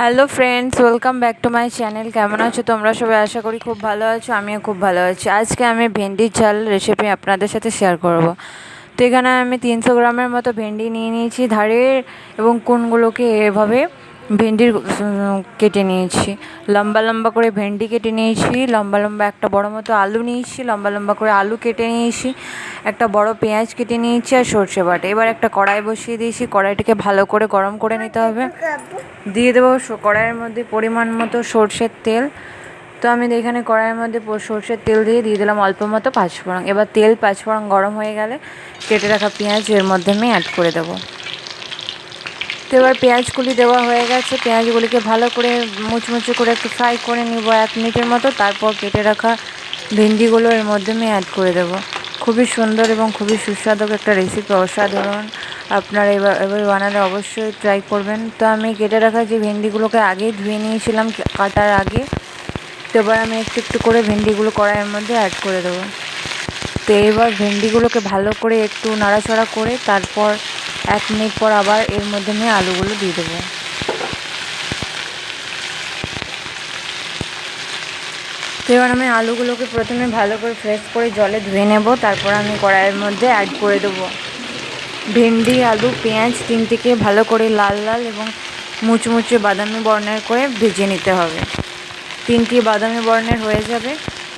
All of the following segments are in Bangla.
Hello friends welcome back to my channel কেমন আছো তোমরা? সবাই আশা করি খুব ভালো আছো, আমিও খুব ভালো আছি। আজকে আমি ভেন্ডির ঝাল রেসিপি আপনাদের সাথে শেয়ার করব। তো এখানে আমি তিনশো গ্রামের মতো ভেন্ডি নিয়ে নিয়েছি ধারের এবং কোনগুলোকে এভাবে ভেন্ডির কেটে নিয়েছি। লম্বা লম্বা করে ভেন্ডি কেটে নিয়েছি, লম্বা লম্বা একটা বড় মতো আলু নিয়েছি, লম্বা লম্বা করে আলু কেটে নিয়েছি, একটা বড় পেঁয়াজ কেটে নিয়েছি আর সর্ষে বাটা। এবার একটা কড়াই বসিয়ে দিয়েছি, কড়াইটাকে ভালো করে গরম করে নিতে হবে। দিয়ে দেবো কড়াইয়ের মধ্যে পরিমাণ মতো সর্ষের তেল। তো আমি এখানে কড়াইয়ের মধ্যে সর্ষের তেল দিয়ে দিয়ে দিলাম অল্প মতো পাঁচফোড়ন। এবার তেল পাঁচফোড়ন গরম হয়ে গেলে কেটে রাখা পেঁয়াজ এর মধ্যে আমি অ্যাড করে দেবো। তো এবার পেঁয়াজগুলি দেওয়া হয়ে গেছে। পেঁয়াজগুলিকে ভালো করে মুচমুচে করে একটু ফ্রাই করে নিব এক মিনিটের মতো। তারপর কেটে রাখা ভেন্ডিগুলো এর মধ্যে আমি অ্যাড করে দেবো। খুবই সুন্দর এবং খুবই সুস্বাদু একটা রেসিপি অসাধারণ। আপনারা এবার এবার বানালে অবশ্যই ট্রাই করবেন। তো আমি কেটে রাখা যে ভেন্ডিগুলোকে আগেই ধুয়ে নিয়েছিলাম কাটার আগে, তো এবার আমি একটু একটু করে ভেন্ডিগুলো কড়াইয়ের মধ্যে অ্যাড করে দেবো। তো এবার ভেন্ডিগুলোকে ভালো করে একটু নাড়াচাড়া করে তারপর এক মিনিট পর আবার এর মধ্যে আমি আলুগুলো দিয়ে দেবো। এবার আমি আলুগুলোকে প্রথমে ভালো করে ফ্রেশ করে জলে ধুয়ে নেব, তারপর আমি কড়াইয়ের মধ্যে অ্যাড করে দেবো। ভেন্ডি, আলু, পেঁয়াজ তিনটিকে ভালো করে লাল লাল এবং মুচমুচে বাদামি বর্ণের করে ভেজে নিতে হবে। তিনটি বাদামি বর্ণের হয়ে যাবে,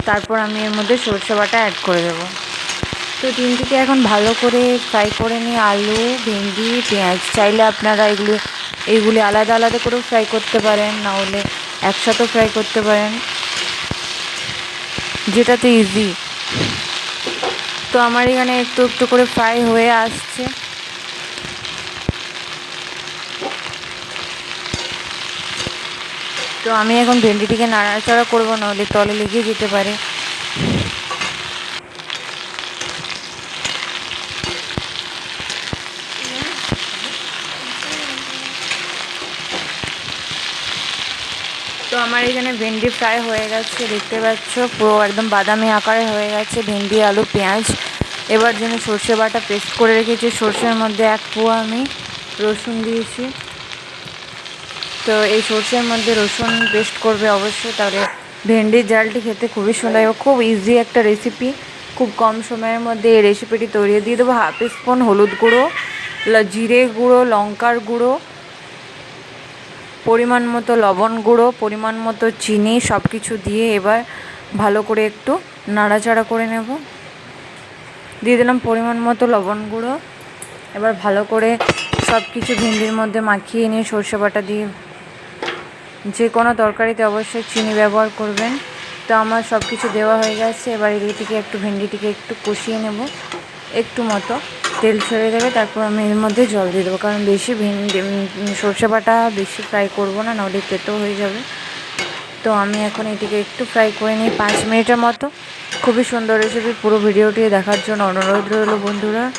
তারপর আমি এর মধ্যে সরষে বাটা অ্যাড করে দেবো। তো তিনটিকে এখন ভালো করে ফ্রাই করে নিয়ে আলু, ভেন্ডি, পেঁয়াজ। চাইলে আপনারা এগুলি এইগুলি আলাদা আলাদা করেও ফ্রাই করতে পারেন, না হলে একসাথেও ফ্রাই করতে পারেন। যেটাতে ইজি তো আমার এখানে একটু একটু করে ফ্রাই হয়ে আসছে। তো আমি এখন ভেন্ডিটিকে নাড়াচাড়া করব নাহলে তলে লেগে যেতে পারে। তো আমার এখানে ভেন্ডি ফ্রাই হয়ে গেছে, দেখতে পাচ্ছ? পুরো একদম বাদামি আকারে হয়ে গেছে, ভেন্ডি, আলু, পেঁয়াজ। এবার জন্য সর্ষে বাটা পেস্ট করে রেখেছি, সর্ষের মধ্যে এক পোয়া আমি রসুন দিয়েছি। তো এই সর্ষের মধ্যে রসুন পেস্ট করবে অবশ্যই, তাহলে ভেন্ডির জালটি খেতে খুবই সুন্দর এবং খুব ইজি একটা রেসিপি খুব কম সময়ের মধ্যে এই রেসিপিটি তৈরি দিয়ে দেবো। হাফ স্পুন হলুদ গুঁড়ো জিরে গুঁড়ো, লঙ্কার গুঁড়ো পরিমাণ মতো লবণ গুঁড়ো, পরিমাণ মতো চিনি সব কিছু দিয়ে এবার ভালো করে একটু নাড়াচাড়া করে নেব। দিয়ে দিলাম পরিমাণ মতো লবণ গুঁড়ো। এবার ভালো করে সব কিছু ভেন্ডির মধ্যে মাখিয়ে নিয়ে সর্ষে বাটা দিয়ে যে কোনো তরকারিতে অবশ্যই চিনি ব্যবহার করবেন। তো আমার সব কিছু দেওয়া হয়ে গেছে। এবার এদিকে একটু ভেন্ডিটিকে একটু কষিয়ে নেব। একটু মতো। তেল ছেড়ে দেবে, তারপর আমি এর মধ্যে জল দিয়ে দেবো। কারণ বেশি ভেন্ডি সর্ষে বাটা বেশি ফ্রাই করব না, নাহলে তেতো হয়ে যাবে। তো আমি এখন এটিকে একটু ফ্রাই করে নিই পাঁচ মিনিটের মতো। খুবই সুন্দর রেসিপি পুরো ভিডিওটি দেখার জন্য অনুরোধ রইল বন্ধুরা।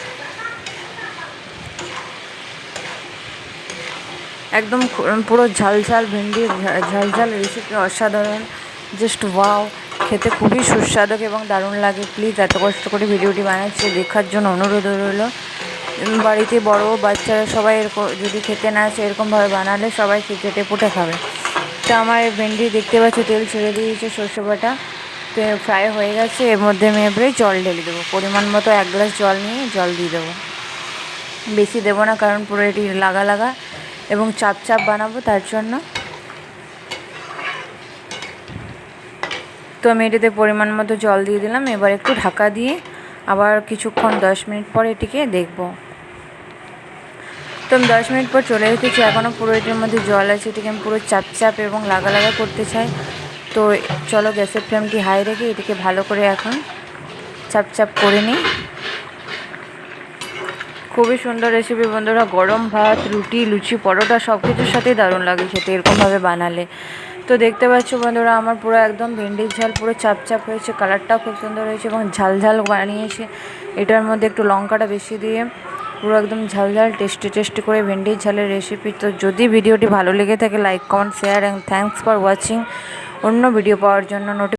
একদম পুরো ঝাল ঝাল ভেন্ডি ঝা- ঝাল ঝাল রেসিপি অসাধারণ। জাস্ট ওয়াও খেতে খুবই সুস্বাদু এবং দারুণ লাগে। প্লিজ, এত কষ্ট করে ভিডিওটি বানাচ্ছি, দেখার জন্য অনুরোধ রইল। বাড়িতে বড় বাচ্চারা সবাই এরকম, যদি খেতে না আসে এরকমভাবে বানালে সবাই চেটে পুটে খাবে। তো আমার ভেন্ডি দেখতে পাচ্ছি, তেল ছেড়ে দিয়েছে, সর্ষে বাটা। তো, ফ্রাই হয়ে গেছে, এর মধ্যে আমি এবারে জল ঢেলে দেবো। পরিমাণ মতো এক গ্লাস জল নিয়ে জল দিয়ে দেবো। বেশি দেবো না, কারণ পুরো এটি লাগা লাগা এবং চাপ চাপ বানাবো তার জন্য। তো আমি এটিতে পরিমাণ মতো জল দিয়ে দিলাম। এবার একটু ঢাকা দিয়ে আবার কিছুক্ষণ দশ মিনিট পর এটিকে দেখব। তো আমি দশ মিনিট পর চলে এসেছি। এখনও পুরো এটির মধ্যে জল আছে। এটিকে আমি পুরো চাপ চাপ এবং লাগা লাগা করতে চাই। তো চলো গ্যাসের ফ্লেমটি হাই রেখে এটিকে ভালো করে এখন চাপ চাপ করে নিই। খুবই সুন্দর রেসিপি বন্ধুরা। গরম ভাত, রুটি, লুচি, পরোটা সব কিছুর সাথেই দারুণ লাগে খেতে, এরকমভাবে বানালে। তো দেখতে পাচ্ছ বন্ধুরা, আমার পুরো একদম ভেন্ডির ঝাল পুরো চাপচাপ চাপ হয়েছে, কালারটাও খুব সুন্দর হয়েছে এবং ঝাল ঝাল বানিয়েছে। এটার মধ্যে একটু লঙ্কাটা বেশি দিয়ে পুরো একদম ঝাল ঝাল টেস্টি টেস্টি করে ভেন্ডির ঝালের রেসিপি তো যদি ভিডিওটি ভালো লেগে থাকে like comment share and thanks for watching অন্য ভিডিও পাওয়ার জন্য নোটি